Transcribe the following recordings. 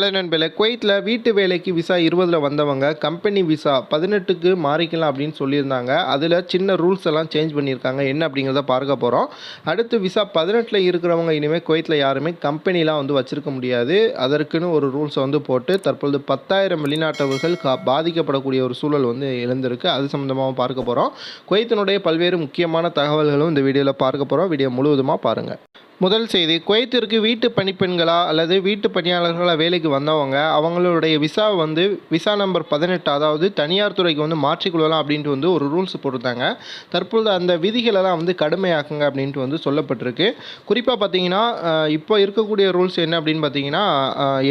Hello நண்பர்களே குவைத்தில் வீட்டு வேலைக்கு விசா இருபதில் வந்தவங்க கம்பெனி விசா பதினெட்டுக்கு மாறிக்கலாம் அப்படின்னு சொல்லியிருந்தாங்க. அதில் சின்ன ரூல்ஸ் எல்லாம் சேஞ்ச் பண்ணியிருக்காங்க. என்ன அப்படிங்கிறத பார்க்க போகிறோம் அடுத்து விசா பதினெட்டில் இருக்கிறவங்க இனிமேல் குவைத்தில் யாருமே கம்பெனிலாம் வந்து வச்சுருக்க முடியாது. அதற்குன்னு ஒரு ரூல்ஸை வந்து போட்டு தற்பொழுது பத்தாயிரம் வெளிநாட்டவர்கள் கா பாதிக்கப்படக்கூடிய ஒரு சூழல் வந்து எழுந்திருக்கு. அது சம்மந்தமாகவும் பார்க்க போகிறோம் குவைத்தினுடைய பல்வேறு முக்கியமான தகவல்களும் இந்த வீடியோவில் பார்க்க போகிறோம் வீடியோ முழுவதுமாக பாருங்கள் முதல் செய்தி குவைத்திற்கு வீட்டு பணிப்பெண்களா அல்லது வீட்டு பணியாளர்களாக வேலைக்கு வந்தவங்க அவங்களுடைய விசா வந்து விசா நம்பர் பதினெட்டு அதாவது தனியார் துறைக்கு வந்து மாற்றிக்கொள்ளலாம் அப்படின்ட்டு வந்து ஒரு ரூல்ஸ் போட்டிருந்தாங்க. தற்பொழுது அந்த விதிகளெல்லாம் வந்து கடுமையாக்குங்க அப்படின்ட்டு வந்து சொல்லப்பட்டிருக்கு. குறிப்பாக பார்த்தீங்கன்னா இப்போ இருக்கக்கூடிய ரூல்ஸ் என்ன அப்படின்னு பார்த்தீங்கன்னா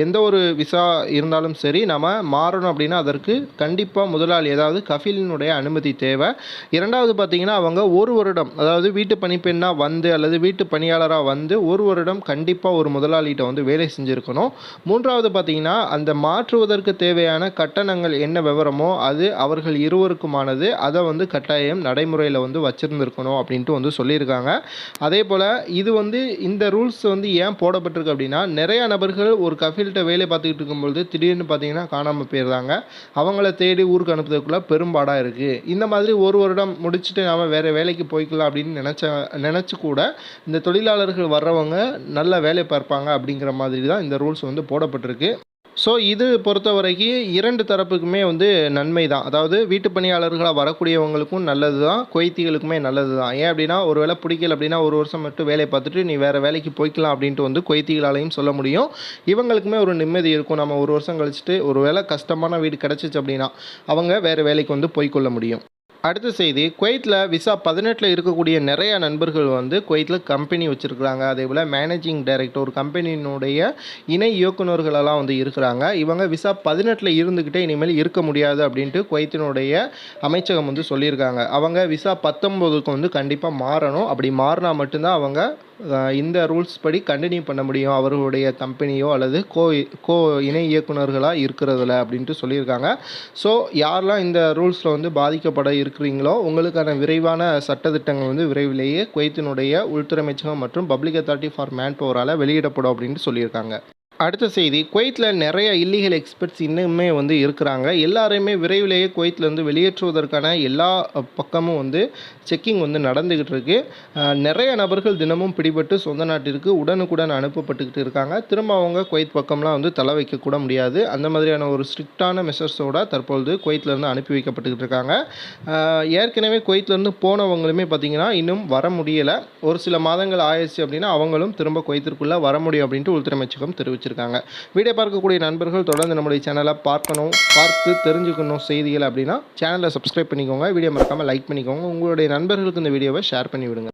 எந்த ஒரு விசா இருந்தாலும் சரி நம்ம மாறணும் அப்படின்னா அதற்கு கண்டிப்பாக முதலாளி ஏதாவது கஃபிலினுடைய அனுமதி தேவை. இரண்டாவது பார்த்தீங்கன்னா அவங்க ஒரு வருடம் அதாவது வீட்டு பணிப்பெண்ணாக வந்து அல்லது வீட்டு பணியாளராக வந்து ஒரு வருடம் கண்டிப்பாக ஒரு முதலாளிகிட்ட வந்து வேலை செஞ்சுருக்கணும். மூன்றாவது பார்த்தீங்கன்னா அந்த மாற்றுவதற்கு தேவையான கட்டணங்கள் என்ன விவரமோ அது அவர்கள் இருவருக்குமானது அதை வந்து கட்டாயம் நடைமுறையில் வந்து வச்சுருந்துருக்கணும் அப்படின்ட்டு வந்து சொல்லியிருக்காங்க. அதே போல் இது வந்து இந்த ரூல்ஸ் வந்து ஏன் போடப்பட்டிருக்கு அப்படின்னா நிறைய நபர்கள் ஒரு கஃபில்கிட்ட வேலை பார்த்துக்கிட்டு இருக்கும்பொழுது திடீர்னு பார்த்தீங்கன்னா காணாமல் போயிடுறாங்க. அவங்கள தேடி ஊருக்கு அனுப்புறதுக்குள்ளே பெரும்பாடாக இருக்குது இந்த மாதிரி ஒரு வருடம் முடிச்சுட்டு நாம் வேறு வேலைக்கு போய்க்கலாம் அப்படின்னு நினச்ச நினச்சி கூட இந்த தொழிலாளர்கள் வர்றவங்க நல்ல வேலை பார்ப்பாங்க அப்படிங்கிற மாதிரி தான் இந்த ரூல்ஸ் வந்து போடப்பட்டிருக்கு. ஸோ இது பொறுத்த வரைக்கும் இரண்டு தரப்புக்குமே வந்து நன்மை தான். அதாவது வீட்டு பணியாளர்களாக வரக்கூடியவங்களுக்கும் நல்லது தான் கொய்த்திகளுக்குமே நல்லது தான். ஏன் அப்படின்னா ஒரு வேலை பிடிக்கல அப்படின்னா ஒரு வருஷம் மட்டும் வேலையை பார்த்துட்டு நீ வேறு வேலைக்கு போய்க்கலாம் அப்படின்ட்டு வந்து கொய்த்திகளாலையும் சொல்ல முடியும். இவங்களுக்குமே ஒரு நிம்மதி இருக்கும். நம்ம ஒரு வருஷம் கழிச்சுட்டு ஒரு வேலை கஷ்டமான வீடு கிடச்சிச்சு அப்படின்னா அவங்க வேறு வேலைக்கு வந்து போய்க்கொள்ள முடியும். அடுத்த செய்தி குவைத்தில் விசா பதினெட்டில் இருக்கக்கூடிய நிறைய நண்பர்கள் வந்து குவைத்தில் கம்பெனி வச்சுருக்குறாங்க. அதே போல் மேனேஜிங் டைரக்டர் ஒரு கம்பெனியினுடைய இணை இயக்குநர்களெல்லாம் வந்து இருக்கிறாங்க. இவங்க விசா பதினெட்டில் இருந்துக்கிட்டே இனிமேல் இருக்க முடியாது அப்படின்ட்டு குவைத்தினுடைய அமைச்சகம் வந்து சொல்லியிருக்காங்க. அவங்க விசா பத்தொம்போதுக்கு வந்து கண்டிப்பாக மாறணும். அப்படி மாறினா மட்டும்தான் அவங்க இந்த ரூல்ஸ் படி கண்டினியூ பண்ண முடியும். அவர்களுடைய கம்பெனியோ அல்லது கோ கோ இணை இயக்குனர்களாக இருக்கிறதுல அப்படின்ட்டு சொல்லியிருக்காங்க. ஸோ யாரெல்லாம் இந்த ரூல்ஸில் வந்து பாதிக்கப்பட இருக்கிறீங்களோ உங்களுக்கான விரைவான சட்டத்திட்டங்கள் வந்து விரைவிலேயே குவைத்தினுடைய உள்துறை அமைச்சகம் மற்றும் பப்ளிக் அத்தாரிட்டி ஃபார் மேன் பவரால் வெளியிடப்படும் அப்படின்ட்டு சொல்லியிருக்காங்க. அடுத்த செய்தி குவைத்தில் நிறைய இல்லீகல் எக்ஸ்பர்ட்ஸ் இன்னுமே வந்து இருக்கிறாங்க. எல்லாரையுமே விரைவிலேயே குவைத்திலேருந்து வெளியேற்றுவதற்கான எல்லா பக்கமும் வந்து செக்கிங் வந்து நடந்துக்கிட்டு இருக்கு. நிறைய நபர்கள் தினமும் பிடிபட்டு சொந்த நாட்டிற்கு உடனுக்குடன் அனுப்பப்பட்டுக்கிட்டு இருக்காங்க. திரும்ப அவங்க குவைத் பக்கம்லாம் வந்து தலை வைக்கக்கூட முடியாது. அந்த மாதிரியான ஒரு ஸ்ட்ரிக்டான மெஷர்ஸோட தற்பொழுது குவைத்திலேருந்து அனுப்பி வைக்கப்பட்டுக்கிட்டு இருக்காங்க. ஏற்கனவே குவைத்திலேருந்து போனவங்களுமே பார்த்தீங்கன்னா இன்னும் வர முடியலை. ஒரு சில மாதங்கள் ஆயிடுச்சு அப்படின்னா அவங்களும் திரும்ப குவைத்திற்குள்ளே வர முடியும் அப்படின்ட்டு உள்துறை அமைச்சகம் தெரிவிச்சிருக்காங்க. வீடியோ பார்க்கக்கூடிய நண்பர்கள் தொடர்ந்து நம்முடைய சேனலை பார்க்கணும் பார்த்து தெரிஞ்சுக்கணும் செய்திகள் அப்படின்னா சேனலை சப்ஸ்கிரைப் பண்ணிக்கோங்க. வீடியோ மறக்காமல் லைக் பண்ணிக்கோங்க. உங்களுடைய நண்பர்களுக்கு இந்த வீடியோவை ஷேர் பண்ணி விடுங்க